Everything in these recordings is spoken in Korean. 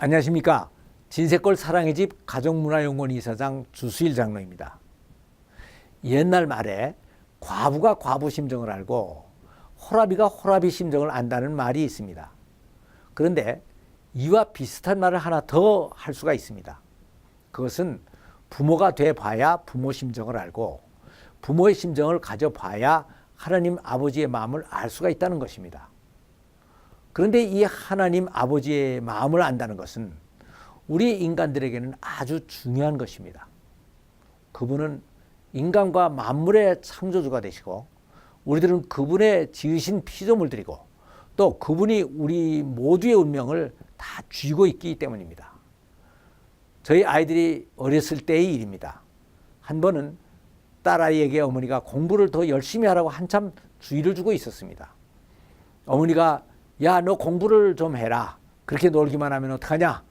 안녕하십니까. 진세골 사랑의 집 가족문화연구원 이사장 주수일 장로입니다. 옛날 말에 과부가 과부 심정을 알고 호라비가 호라비 심정을 안다는 말이 있습니다. 그런데 이와 비슷한 말을 하나 더 할 수가 있습니다. 그것은 부모가 돼 봐야 부모 심정을 알고 부모의 심정을 가져봐야 하나님 아버지의 마음을 알 수가 있다는 것입니다. 그런데 이 하나님 아버지의 마음을 안다는 것은 우리 인간들에게는 아주 중요한 것입니다. 그분은 인간과 만물의 창조주가 되시고 우리들은 그분의 지으신 피조물들이고 또 그분이 우리 모두의 운명을 다 쥐고 있기 때문입니다. 저희 아이들이 어렸을 때의 일입니다. 한 번은 딸아이에게 어머니가 공부를 더 열심히 하라고 한참 주의를 주고 있었습니다. 어머니가 야, 너 공부를 좀 해라. 그렇게 놀기만 하면 어떡하냐?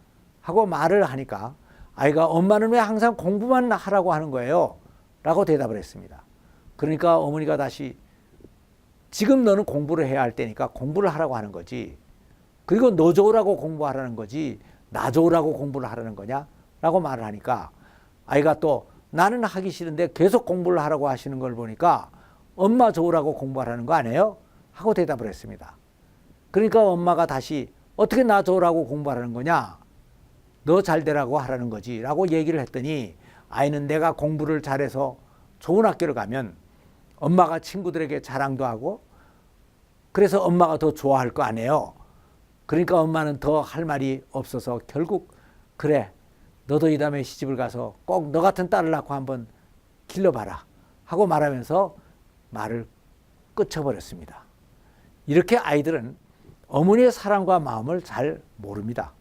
하고 말을 하니까 아이가 엄마는 왜 항상 공부만 하라고 하는 거예요? 라고 대답을 했습니다. 그러니까 어머니가 다시 지금 너는 공부를 해야 할 때니까 공부를 하라고 하는 거지. 그리고 너 좋으라고 공부하라는 거지. 나 좋으라고 공부를 하라는 거냐? 라고 말을 하니까 아이가 또 나는 하기 싫은데 계속 공부를 하라고 하시는 걸 보니까 엄마 좋으라고 공부하라는 거 아니에요? 하고 대답을 했습니다. 그러니까 엄마가 다시 어떻게 나 좋으라고 공부하라는 거냐? 너 잘 되라고 하라는 거지. 라고 얘기를 했더니 아이는 내가 공부를 잘해서 좋은 학교를 가면 엄마가 친구들에게 자랑도 하고 그래서 엄마가 더 좋아할 거 아니에요. 그러니까 엄마는 더 할 말이 없어서 결국 그래 너도 이 다음에 시집을 가서 꼭 너 같은 딸을 낳고 한번 길러봐라 하고 말하면서 말을 끝쳐버렸습니다. 이렇게 아이들은 어머니의 사랑과 마음을 잘 모릅니다.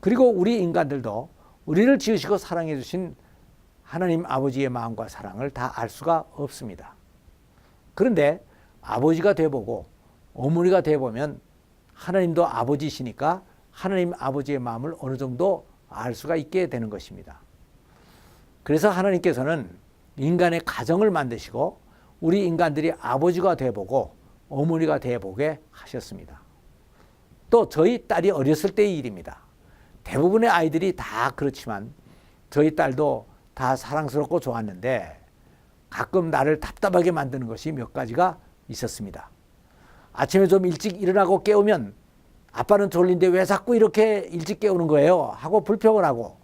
그리고 우리 인간들도 우리를 지으시고 사랑해 주신 하나님 아버지의 마음과 사랑을 다 알 수가 없습니다. 그런데 아버지가 돼보고 어머니가 돼보면 하나님도 아버지시니까 하나님 아버지의 마음을 어느 정도 알 수가 있게 되는 것입니다. 그래서 하나님께서는 인간의 가정을 만드시고 우리 인간들이 아버지가 돼보고 어머니가 돼보게 하셨습니다. 또 저희 딸이 어렸을 때의 일입니다. 대부분의 아이들이 다 그렇지만 저희 딸도 다 사랑스럽고 좋았는데 가끔 나를 답답하게 만드는 것이 몇 가지가 있었습니다. 아침에 좀 일찍 일어나고 깨우면 아빠는 졸린데 왜 자꾸 이렇게 일찍 깨우는 거예요? 하고 불평을 하고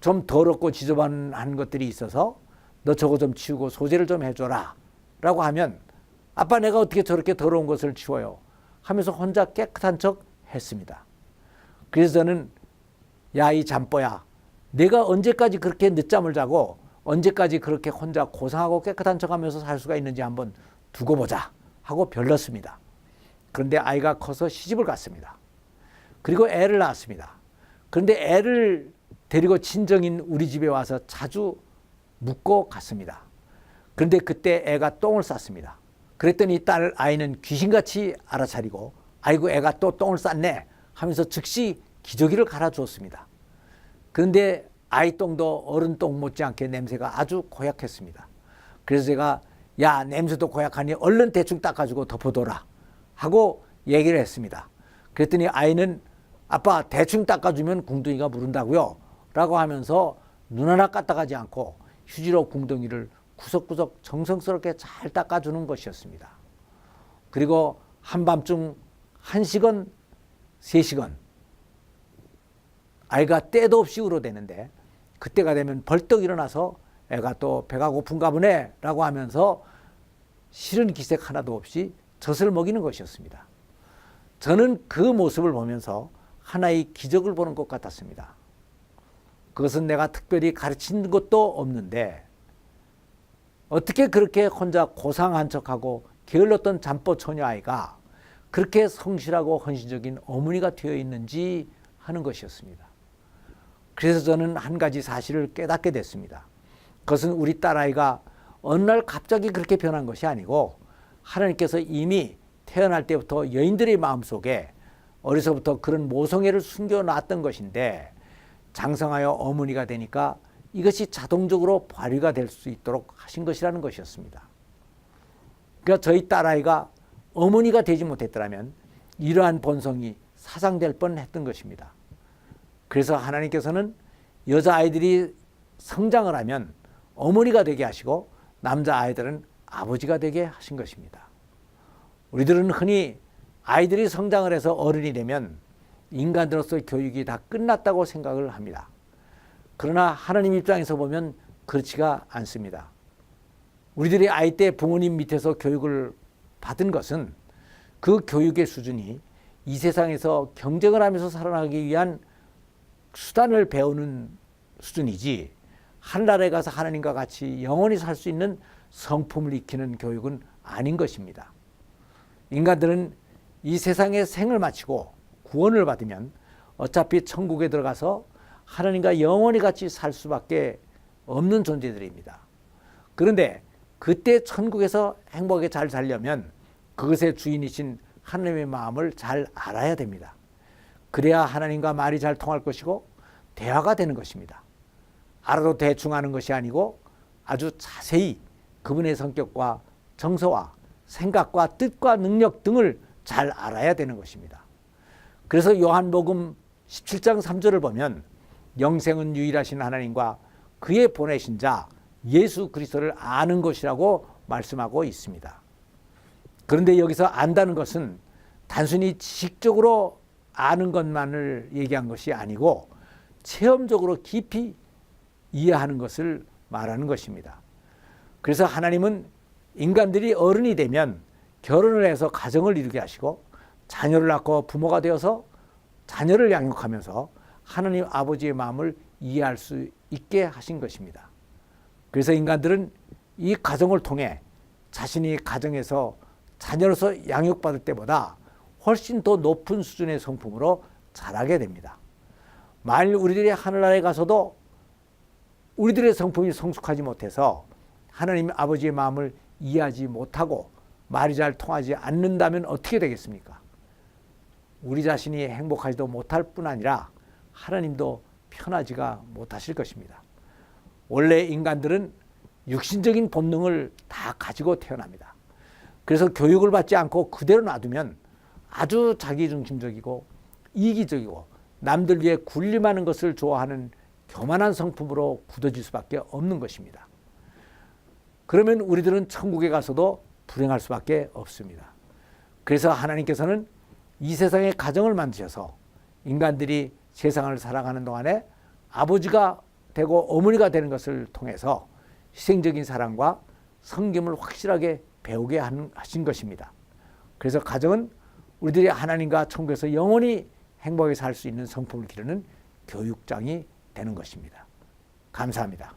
좀 더럽고 지저분한 것들이 있어서 너 저거 좀 치우고 소재를 좀 해줘라 라고 하면 아빠 내가 어떻게 저렇게 더러운 것을 치워요? 하면서 혼자 깨끗한 척 했습니다. 그래서 저는 야 이 잠뽀야 내가 언제까지 그렇게 늦잠을 자고 언제까지 그렇게 혼자 고상하고 깨끗한 척하면서 살 수가 있는지 한번 두고 보자 하고 별렀습니다. 그런데 아이가 커서 시집을 갔습니다. 그리고 애를 낳았습니다. 그런데 애를 데리고 친정인 우리 집에 와서 자주 묵고 갔습니다. 그런데 그때 애가 똥을 쌌습니다. 그랬더니 딸 아이는 귀신같이 알아차리고 아이고 애가 또 똥을 쌌네 하면서 즉시 기저귀를 갈아주었습니다. 그런데 아이 똥도 어른 똥 못지않게 냄새가 아주 고약했습니다. 그래서 제가 야 냄새도 고약하니 얼른 대충 닦아주고 덮어둬라 하고 얘기를 했습니다. 그랬더니 아이는 아빠 대충 닦아주면 궁둥이가 무른다고요 라고 하면서 눈 하나 까딱하지 않고 휴지로 궁둥이를 구석구석 정성스럽게 잘 닦아주는 것이었습니다. 그리고 한밤중 1시간, 3시간 아이가 때도 없이 울어대는데 그때가 되면 벌떡 일어나서 애가 또 배가 고픈가 보네 라고 하면서 싫은 기색 하나도 없이 젖을 먹이는 것이었습니다. 저는 그 모습을 보면서 하나의 기적을 보는 것 같았습니다. 그것은 내가 특별히 가르친 것도 없는데 어떻게 그렇게 혼자 고상한 척하고 게을렀던 잠보 처녀 아이가 그렇게 성실하고 헌신적인 어머니가 되어 있는지 하는 것이었습니다. 그래서 저는 한 가지 사실을 깨닫게 됐습니다. 그것은 우리 딸아이가 어느 날 갑자기 그렇게 변한 것이 아니고 하나님께서 이미 태어날 때부터 여인들의 마음속에 어려서부터 그런 모성애를 숨겨놨던 것인데 장성하여 어머니가 되니까 이것이 자동적으로 발휘가 될 수 있도록 하신 것이라는 것이었습니다. 그러니까 저희 딸아이가 어머니가 되지 못했더라면 이러한 본성이 사상될 뻔했던 것입니다. 그래서 하나님께서는 여자 아이들이 성장을 하면 어머니가 되게 하시고 남자 아이들은 아버지가 되게 하신 것입니다. 우리들은 흔히 아이들이 성장을 해서 어른이 되면 인간으로서의 교육이 다 끝났다고 생각을 합니다. 그러나 하나님 입장에서 보면 그렇지가 않습니다. 우리들이 아이 때 부모님 밑에서 교육을 받은 것은 그 교육의 수준이 이 세상에서 경쟁을 하면서 살아나기 위한 수단을 배우는 수준이지 하늘나라에 가서 하나님과 같이 영원히 살 수 있는 성품을 익히는 교육은 아닌 것입니다. 인간들은 이 세상의 생을 마치고 구원을 받으면 어차피 천국에 들어가서 하나님과 영원히 같이 살 수밖에 없는 존재들입니다. 그런데 그때 천국에서 행복하게 잘 살려면 그것의 주인이신 하나님의 마음을 잘 알아야 됩니다. 그래야 하나님과 말이 잘 통할 것이고 대화가 되는 것입니다. 알아도 대충 하는 것이 아니고 아주 자세히 그분의 성격과 정서와 생각과 뜻과 능력 등을 잘 알아야 되는 것입니다. 그래서 요한복음 17장 3절을 보면 영생은 유일하신 하나님과 그의 보내신 자 예수 그리스도를 아는 것이라고 말씀하고 있습니다. 그런데 여기서 안다는 것은 단순히 지식적으로 아는 것만을 얘기한 것이 아니고 체험적으로 깊이 이해하는 것을 말하는 것입니다. 그래서 하나님은 인간들이 어른이 되면 결혼을 해서 가정을 이루게 하시고 자녀를 낳고 부모가 되어서 자녀를 양육하면서 하나님 아버지의 마음을 이해할 수 있게 하신 것입니다. 그래서 인간들은 이 가정을 통해 자신이 가정에서 자녀로서 양육받을 때보다 훨씬 더 높은 수준의 성품으로 자라게 됩니다. 만일 우리들이 하늘나라에 가서도 우리들의 성품이 성숙하지 못해서 하나님 아버지의 마음을 이해하지 못하고 말이 잘 통하지 않는다면 어떻게 되겠습니까? 우리 자신이 행복하지도 못할 뿐 아니라 하나님도 편하지가 못하실 것입니다. 원래 인간들은 육신적인 본능을 다 가지고 태어납니다. 그래서 교육을 받지 않고 그대로 놔두면 아주 자기중심적이고 이기적이고 남들 위해 군림하는 것을 좋아하는 교만한 성품으로 굳어질 수밖에 없는 것입니다. 그러면 우리들은 천국에 가서도 불행할 수밖에 없습니다. 그래서 하나님께서는 이 세상에 가정을 만드셔서 인간들이 세상을 살아가는 동안에 아버지가 되고 어머니가 되는 것을 통해서 희생적인 사랑과 성김을 확실하게 배우게 하신 것입니다. 그래서 가정은 우리들이 하나님과 천국에서 영원히 행복하게 살 수 있는 성품을 기르는 교육장이 되는 것입니다. 감사합니다.